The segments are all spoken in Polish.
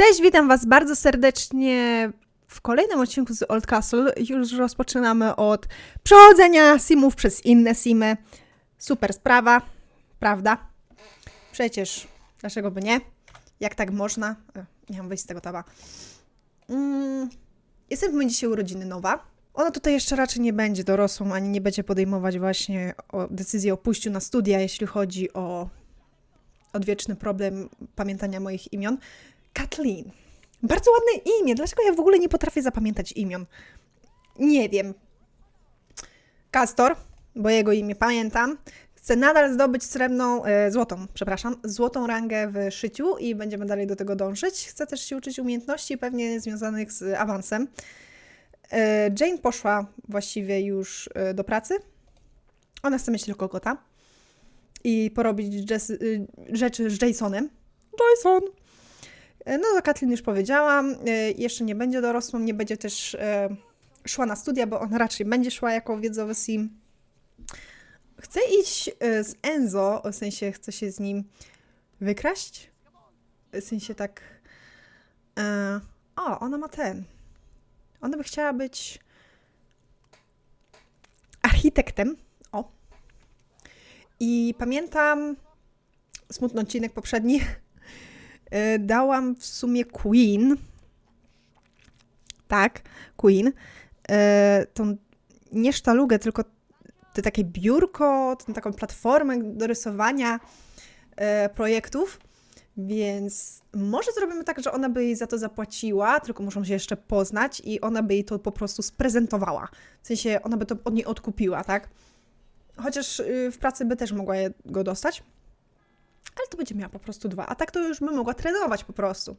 Cześć, witam Was bardzo serdecznie w kolejnym odcinku z Old Castle. Już rozpoczynamy od przechodzenia simów przez inne simy. Super sprawa, prawda? Przecież, dlaczego by nie? Jak tak można? E, Nie mam wyjść z tego taba. Mm, jestem w momencie dzisiaj urodziny nowa. Ona tutaj jeszcze raczej nie będzie dorosłą, ani nie będzie podejmować właśnie o decyzji o pójściu na studia, jeśli chodzi o odwieczny problem pamiętania moich imion. Kathleen. Bardzo ładne imię. Dlaczego ja w ogóle nie potrafię zapamiętać imion? Nie wiem. Castor, bo jego imię pamiętam, chce nadal zdobyć srebrną, e, złotą, przepraszam, złotą rangę w szyciu i będziemy dalej do tego dążyć. Chce też się uczyć umiejętności pewnie związanych z awansem. E, Jane poszła właściwie już e, do pracy. Ona chce mieć tylko kota i porobić y, rzeczy z Jasonem. Jason! E, No, za Kathleen już powiedziałam. E, Jeszcze nie będzie dorosłą, nie będzie też e, szła na studia, bo ona raczej będzie szła jako wiedzowy sim. Chcę iść z Enzo, w sensie chcę się z nim wykraść. W sensie tak. O, ona ma ten. Ona by chciała być architektem. O. I pamiętam smutny odcinek poprzedni. E, Dałam w sumie Queen. Tak, Queen. E, tą nie sztalugę, tylko te takie biurko, tą taką platformę do rysowania e, projektów. Więc może zrobimy tak, że ona by jej za to zapłaciła, tylko muszą się jeszcze poznać i ona by jej to po prostu sprezentowała. W sensie ona by to od niej odkupiła, tak? Chociaż y, w pracy by też mogła je- go dostać. Ale to będzie miała po prostu dwa. A tak to już by mogła trenować po prostu.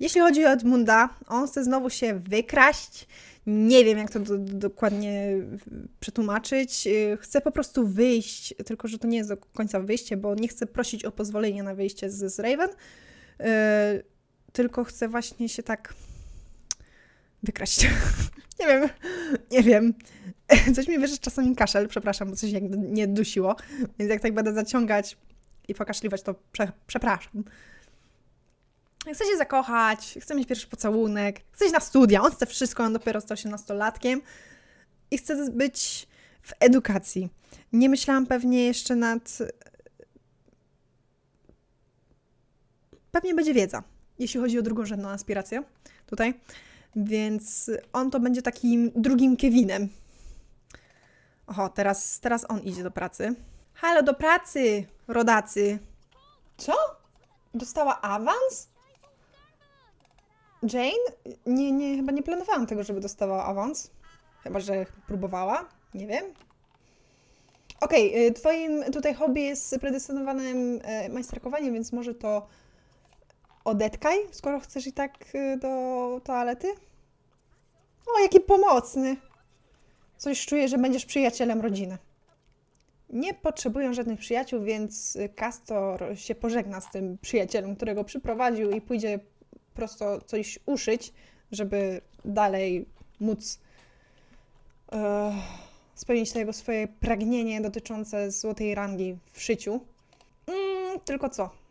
Jeśli chodzi o Edmunda, on chce znowu się wykraść. Nie wiem, jak to do, do, dokładnie przetłumaczyć. Yy, Chce po prostu wyjść, tylko że to nie jest do końca wyjście, bo nie chce prosić o pozwolenie na wyjście z, z Raven, yy, tylko chce właśnie się tak wykraść. nie wiem, nie wiem. Coś mi wyszedł czasami kaszel, przepraszam, bo coś jakby nie dusiło, więc jak tak będę zaciągać i pokaszliwać, to prze, przepraszam. Chce się zakochać, chce mieć pierwszy pocałunek, chce iść na studia, on chce wszystko, on dopiero stał się nastolatkiem i chce być w edukacji. Nie myślałam pewnie jeszcze nad... Pewnie będzie wiedza, jeśli chodzi o drugorzędną aspirację tutaj, więc on to będzie takim drugim Kevinem. Oho, teraz, teraz on idzie do pracy. Halo, do pracy, rodacy. Co? Dostała awans? Jane? Nie, nie, chyba nie planowałam tego, żeby dostawała awans. Chyba, że próbowała. Nie wiem. Okej, y, twoim tutaj hobby jest predestynowanym e, majsterkowaniem, więc może to odetkaj, skoro chcesz i tak y, do toalety. O, jaki pomocny. Coś czuję, że będziesz przyjacielem rodziny. Nie potrzebują żadnych przyjaciół, więc Castor się pożegna z tym przyjacielem, którego przyprowadził i pójdzie prosto coś uszyć, żeby dalej móc e, spełnić tego swoje pragnienie dotyczące złotej rangi w szyciu. Mm, tylko co?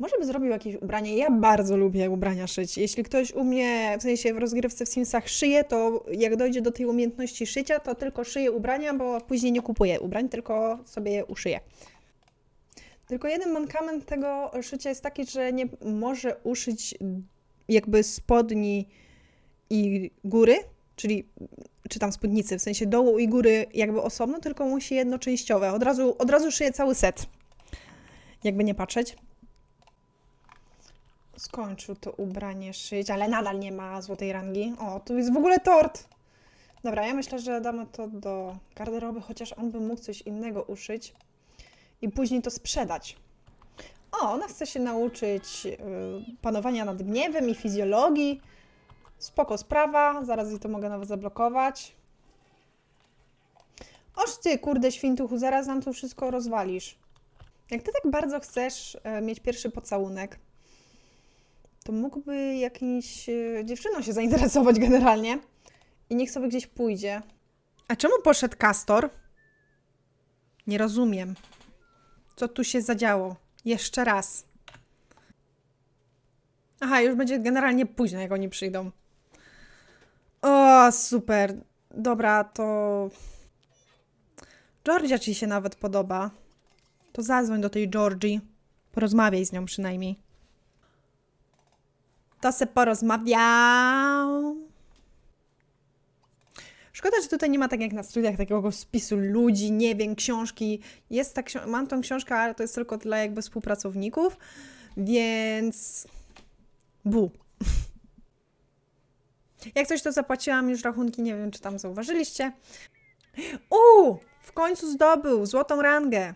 Może by zrobił jakieś ubranie. Ja bardzo lubię ubrania szyć. Jeśli ktoś u mnie, w sensie w rozgrywce w Simsach szyje, to jak dojdzie do tej umiejętności szycia, to tylko szyję ubrania, bo później nie kupuję ubrań, tylko sobie je uszyję. Tylko jeden mankament tego szycia jest taki, że nie może uszyć jakby spodni i góry, czyli czy tam spódnicy, w sensie dołu i góry jakby osobno, tylko musi jednoczęściowe. Od razu, od razu szyję cały set. Jakby nie patrzeć. Skończył to ubranie szyć, ale nadal nie ma złotej rangi. O, tu jest w ogóle tort. Dobra, ja myślę, że damy to do garderoby, chociaż on by mógł coś innego uszyć i później to sprzedać. O, ona chce się nauczyć y, panowania nad gniewem i fizjologii. Spoko sprawa, zaraz jej to mogę nawet zablokować. Oż ty, kurde świntuchu, zaraz nam tu wszystko rozwalisz. Jak ty tak bardzo chcesz e, mieć pierwszy pocałunek, to mógłby jakimś e, dziewczyną się zainteresować generalnie i niech sobie gdzieś pójdzie. A czemu poszedł Castor? Nie rozumiem. Co tu się zadziało? Jeszcze raz. Aha, już będzie generalnie późno, jak oni przyjdą. O, super. Dobra, to... Georgia ci się nawet podoba. To zadzwoń do tej Georgii. Porozmawiaj z nią przynajmniej. To se porozmawiał. Szkoda, że tutaj nie ma tak jak na studiach takiego spisu ludzi, nie wiem, książki. Jest ta mam tą książkę, ale to jest tylko dla jakby współpracowników, więc bu. Jak coś to zapłaciłam już rachunki, nie wiem czy tam zauważyliście. U, w końcu zdobył złotą rangę.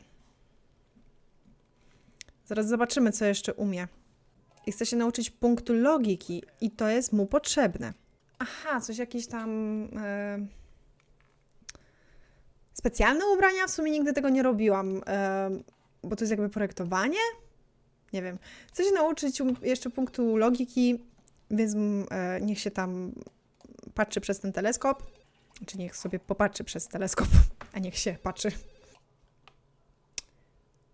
Zaraz zobaczymy, co jeszcze umie. I chce się nauczyć punktu logiki i to jest mu potrzebne. Aha, coś jakieś tam. E... Specjalne ubrania? W sumie nigdy tego nie robiłam, e... bo to jest jakby projektowanie? Nie wiem. Chcę się nauczyć um- jeszcze punktu logiki, więc mm, e... niech się tam patrzy przez ten teleskop. Czy niech sobie popatrzy przez teleskop, a niech się patrzy.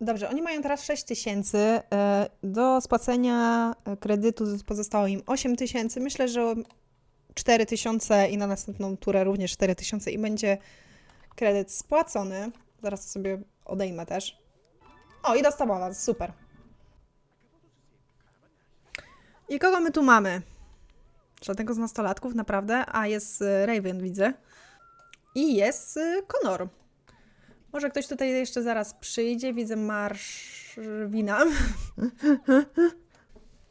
Dobrze, oni mają teraz 6 tysięcy. e, Do spłacenia e, kredytu pozostało im 8 tysięcy. Myślę, że 4 tysiące i na następną turę również 4 tysiące i będzie kredyt spłacony. Zaraz sobie odejmę też. O, i dostał awans, super. I kogo my tu mamy? Żadnego z nastolatków, naprawdę. A jest y, Raven, widzę. I jest Conor. Może ktoś tutaj jeszcze zaraz przyjdzie. Widzę marsz wina.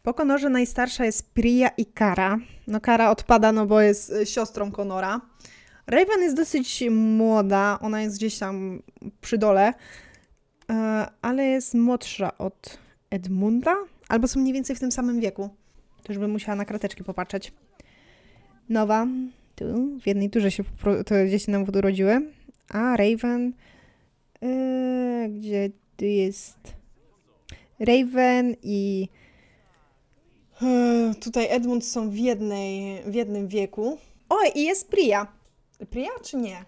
Po Konorze najstarsza jest Priya i Kara. No Kara odpada, no bo jest y, siostrą Konora. Raven jest dosyć młoda, ona jest gdzieś tam przy dole, e, ale jest młodsza od Edmunda, albo są mniej więcej w tym samym wieku. Już bym musiała na krateczki popatrzeć. Nowa, tu, w jednej turze się to dzieci nam urodziły, a Raven, e, gdzie tu jest Raven i e, tutaj Edmund są w, jednej, w jednym wieku. O, i jest Priya. Priya czy nie?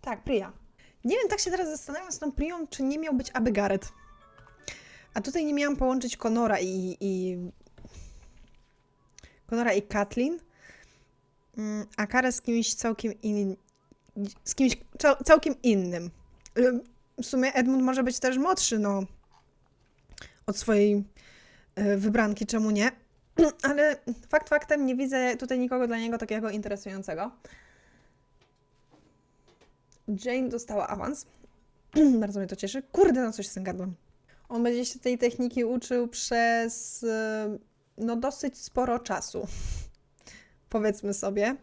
Tak, Priya. Nie wiem, tak się teraz zastanawiam z tą Priyą, czy nie miał być aby Garrett. A tutaj nie miałam połączyć Conora i... i... Conora i Kathleen, Mm, a Karę z kimś całkiem in... z kimś cał- całkiem innym. Y, W sumie Edmund może być też młodszy, no, od swojej y, wybranki, czemu nie? Ale fakt faktem nie widzę tutaj nikogo dla niego takiego interesującego. Jane dostała awans. Bardzo mnie to cieszy. Kurde, no coś z tym gardłem. On będzie się tej techniki uczył przez y, no dosyć sporo czasu. Powiedzmy sobie.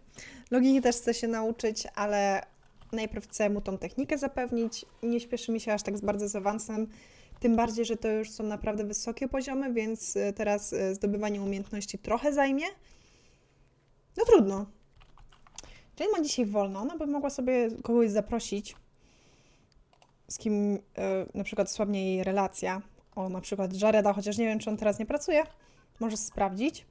Logiki też chce się nauczyć, ale najpierw chcę mu tą technikę zapewnić. Nie śpieszy mi się aż tak bardzo z awansem. Tym bardziej, że to już są naprawdę wysokie poziomy, więc y, teraz y, zdobywanie umiejętności trochę zajmie. No trudno. Jane ma dzisiaj wolno. Ona by mogła sobie kogoś zaprosić, z kim y, na przykład słabnie jej relacja. O, na przykład Jareda, chociaż nie wiem, czy on teraz nie pracuje. Możesz sprawdzić.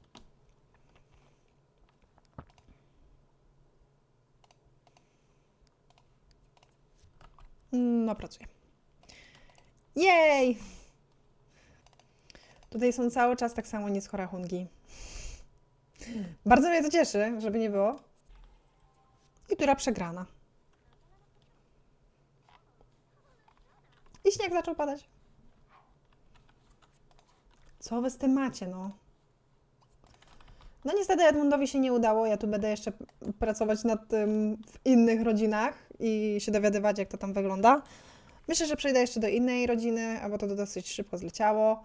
No, pracuje. Jej! Tutaj są cały czas tak samo niskie rachunki. Bardzo mnie to cieszy, żeby nie było. I tura przegrana. I śnieg zaczął padać. Co wy z tym macie, no? No niestety Edmundowi się nie udało. Ja tu będę jeszcze pracować nad tym w innych rodzinach i się dowiadywać, jak to tam wygląda. Myślę, że przejdę jeszcze do innej rodziny, bo to dosyć szybko zleciało.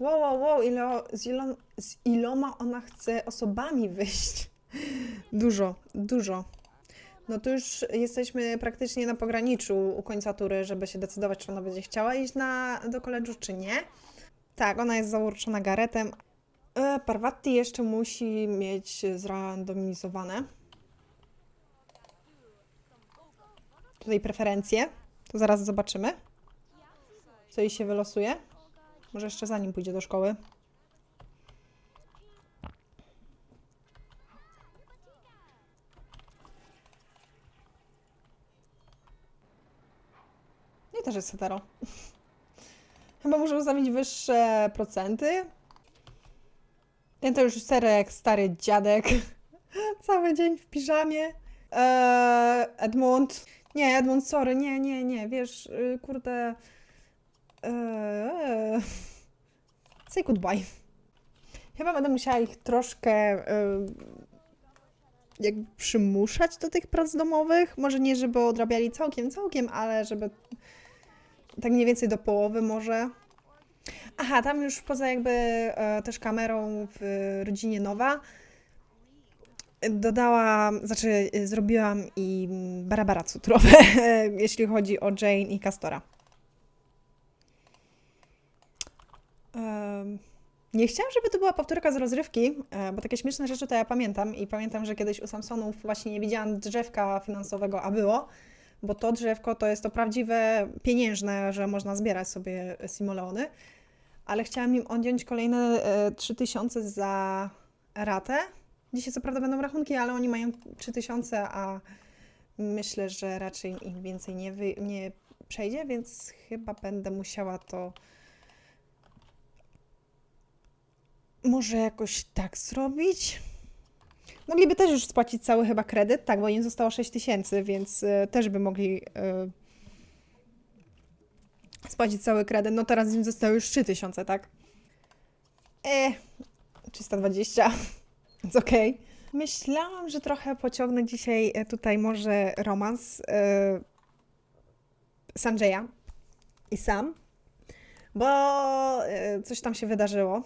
Wow, wow, wow, ile, z, ilom, z iloma ona chce osobami wyjść? Dużo, dużo. No to już jesteśmy praktycznie na pograniczu u końca tury, żeby się decydować, czy ona będzie chciała iść na, do koledżu, czy nie. Tak, ona jest zauroczona Garetem. E, Parvati jeszcze musi mieć zrandomizowane. Tutaj preferencje. To zaraz zobaczymy, co jej się wylosuje. Może jeszcze zanim pójdzie do szkoły. No i też jest hetero. Chyba muszę ustawić wyższe procenty. Ten to już serio jak stary dziadek. Cały dzień w piżamie. Eee, Edmund. Nie, Edmund, sorry, nie, nie, nie, wiesz, y, kurde. Eee, say goodbye. Chyba będę musiała ich troszkę y, jakby przymuszać do tych prac domowych. Może nie, żeby odrabiali całkiem, całkiem, ale żeby tak mniej więcej do połowy może. Aha, tam już poza jakby e, też kamerą w rodzinie Nowa dodałam, znaczy e, zrobiłam i barabara cutrowe, jeśli chodzi o Jane i Castora. Nie chciałam, żeby to była powtórka z rozrywki, e, bo takie śmieszne rzeczy to ja pamiętam i pamiętam, że kiedyś u Samsonów właśnie nie widziałam drzewka finansowego, a było, bo to drzewko to jest to prawdziwe pieniężne, że można zbierać sobie simoleony, ale chciałam im odjąć kolejne e, 3000 za ratę. Dzisiaj co prawda będą rachunki, ale oni mają 3000, a myślę, że raczej im więcej nie, wy, nie przejdzie, więc chyba będę musiała to może jakoś tak zrobić. Mogliby też już spłacić cały chyba kredyt, tak, bo im zostało 6 tysięcy, więc e, też by mogli e, spłacić cały kredyt. No teraz im zostało już 3 tysiące, tak? E, 320, więc okej. Myślałam, że trochę pociągnę dzisiaj e, tutaj może romans e, Sanjaya i Sam, bo e, coś tam się wydarzyło.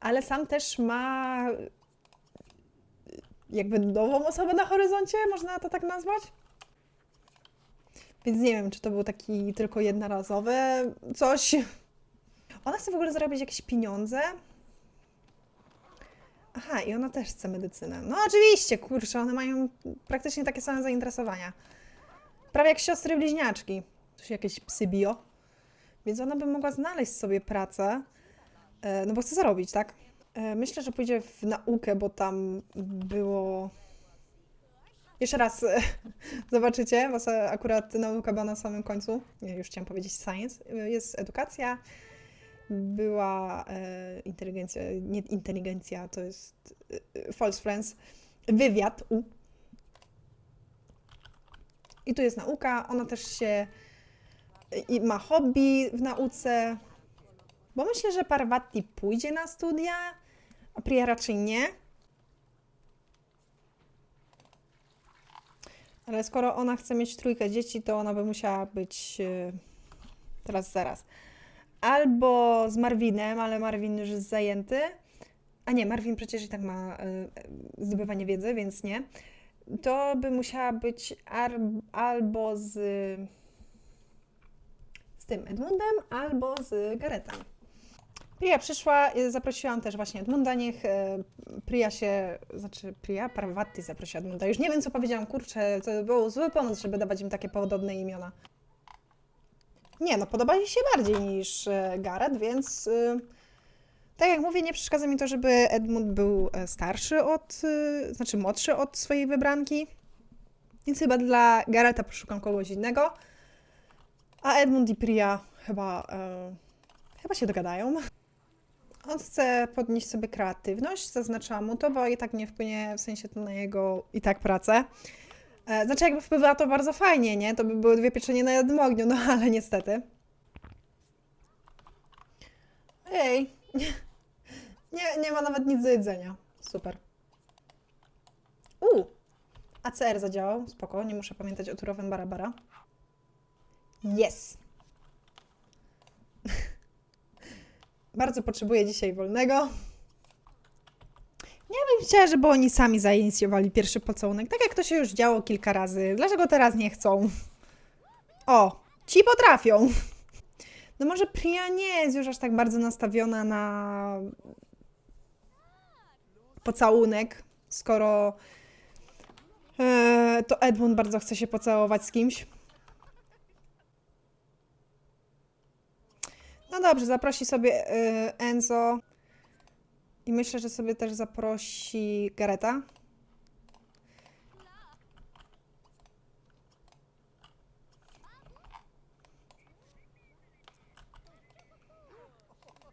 Ale Sam też ma jakby nową osobę na horyzoncie, można to tak nazwać? Więc nie wiem, czy to był taki tylko jednorazowy coś. Ona chce w ogóle zarobić jakieś pieniądze. Aha, i ona też chce medycynę. No oczywiście, kurczę, one mają praktycznie takie same zainteresowania. Prawie jak siostry bliźniaczki. Coś jakieś psy bio. Więc ona by mogła znaleźć sobie pracę, e, no bo chce zarobić, tak? E, Myślę, że pójdzie w naukę, bo tam było... Jeszcze raz e, zobaczycie, se- akurat nauka była na samym końcu. Już chciałam powiedzieć science. Jest edukacja, była e, inteligencja, nie inteligencja, to jest e, false friends, wywiad. U. I tu jest nauka, ona też się i ma hobby w nauce, bo myślę, że Parvati pójdzie na studia, a Priya raczej nie. Ale skoro ona chce mieć trójkę dzieci, to ona by musiała być e, teraz zaraz. Albo z Marvinem, ale Marvin już jest zajęty. A nie, Marvin przecież i tak ma e, e, zdobywanie wiedzy, więc nie. To by musiała być ar, albo z, z tym Edmundem, albo z Garetem. Priya przyszła, y, zaprosiłam też właśnie Edmunda, niech e, Priya się, znaczy Priya, Parvati zaprosiła Edmunda. Już nie wiem, co powiedziałam, kurczę, to był zły pomysł, żeby dawać im takie podobne imiona. Nie, no podoba mi się bardziej niż e, Gareth, więc y, tak jak mówię, nie przeszkadza mi to, żeby Edmund był e, starszy od, y, znaczy młodszy od swojej wybranki. Więc chyba dla Garetha poszukam kogoś innego. A Edmund i Priya chyba, e, chyba się dogadają. On chce podnieść sobie kreatywność, zaznaczałam mu to, bo i tak nie wpłynie w sensie to na jego i tak pracę. E, Znaczy jakby wpływa to bardzo fajnie, nie? To by były dwie pieczenie na jednym ogniu, no ale niestety. Ej, nie, nie ma nawet nic do jedzenia. Super. U, ACR zadziałał, spoko, nie muszę pamiętać o turowym barabara. Yes. Bardzo potrzebuję dzisiaj wolnego. Ja bym chciała, żeby oni sami zainicjowali pierwszy pocałunek, tak jak to się już działo kilka razy. Dlaczego teraz nie chcą? O, ci potrafią. No może Priya nie jest już aż tak bardzo nastawiona na pocałunek, skoro e, to Edmund bardzo chce się pocałować z kimś. No dobrze, zaprosi sobie y, Enzo. I myślę, że sobie też zaprosi Gareta.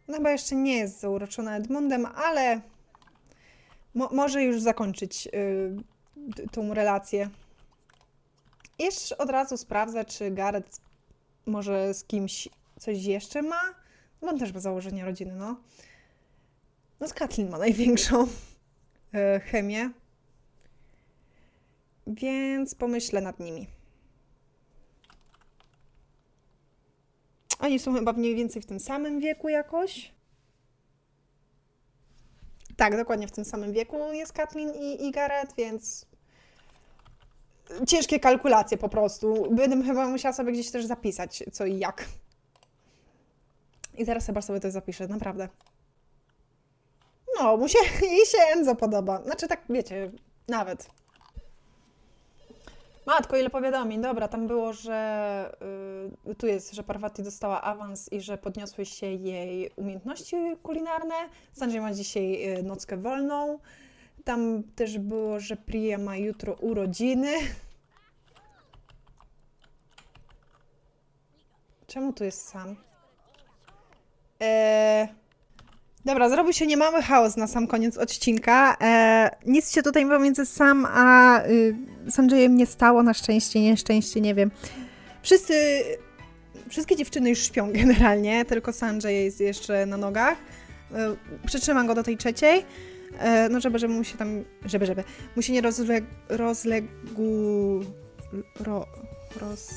Ona chyba jeszcze nie jest zauroczona Edmundem, ale mo może już zakończyć y, tą relację. Jeszcze od razu sprawdzę, czy Gareth może z kimś coś jeszcze ma. Bo on też ma założenie rodziny, no. No z Katlin ma największą e, chemię. Więc pomyślę nad nimi. Oni są chyba mniej więcej w tym samym wieku jakoś. Tak, dokładnie w tym samym wieku jest Katlin i, i więc ciężkie kalkulacje po prostu. Będę chyba musiała sobie gdzieś też zapisać co i jak. I zaraz chyba sobie to zapiszę, naprawdę. No, mu się, jej się Enzo podoba. Znaczy tak, wiecie, nawet. Matko, ile powiadomień. Dobra, tam było, że y, tu jest, że Parvati dostała awans i że podniosły się jej umiejętności kulinarne. Sanjay ma dzisiaj y, nockę wolną. Tam też było, że Priya ma jutro urodziny. Czemu tu jest sam? Eee, dobra, zrobił się niemały chaos na sam koniec odcinka. Eee, nic się tutaj pomiędzy sam a y, Sanjayem nie stało, na szczęście, nieszczęście, nie wiem. Wszyscy, wszystkie dziewczyny już śpią generalnie, tylko Sanjay jest jeszcze na nogach. E, przytrzymam go do tej trzeciej, e, no żeby, żeby mu się tam, żeby, żeby, mu się nie rozleg, rozległ, ro, roz,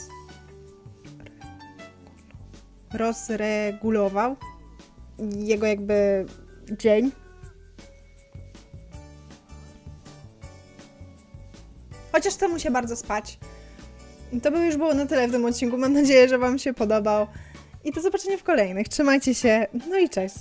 rozregulował jego jakby dzień. Chociaż chce mu się bardzo spać. To by już było na tyle w tym odcinku. Mam nadzieję, że Wam się podobał. I do zobaczenia w kolejnych. Trzymajcie się. No i cześć.